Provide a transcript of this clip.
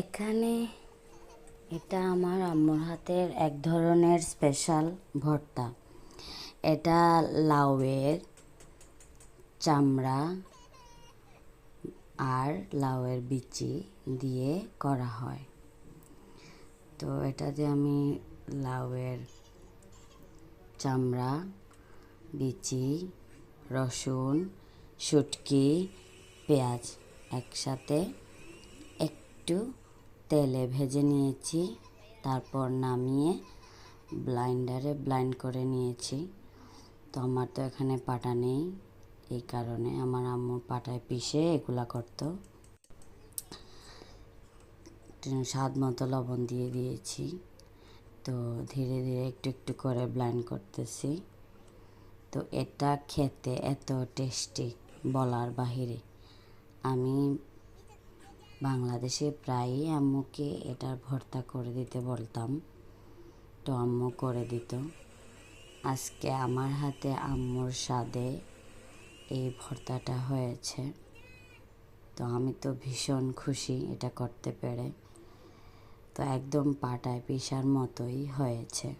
এখানে এটা আমার আম্মুর হাতের এক ধরনের স্পেশাল ভর্তা। এটা লাউয়ের চামড়া আর লাউয়ের বিচি দিয়ে করা হয়। তো এটাতে আমি লাউয়ের চামড়া, বিচি, রসুন, শুটকি, পেঁয়াজ একসাথে একটু তেলে ভেজে নিয়েছি, তারপর নামিয়ে ব্লাইন্ডারে ব্লাইন্ড করে নিয়েছি। তো আমার তো এখানে পাটা নেই, এই কারণে আমার আম্মু পাটায় পিষে এগুলা করতো। স্বাদ মতো লবণ দিয়ে দিয়েছি। তো ধীরে ধীরে একটু একটু করে ব্লাইন্ড করতেছি। তো এটা খেতে এত টেস্টি বলার বাহিরে। আমি বাংলাদেশে প্রায়ই আম্মুকে এটার ভর্তা করে দিতে বলতাম। তো আম্মু করে দিত। আজকে আমার হাতে আম্মুর স্বাদে এই ভর্তাটা হয়েছে। তো আমি তো ভীষণ খুশি এটা করতে পেরে। তো একদম পাটায় পিসার মতোই হয়েছে।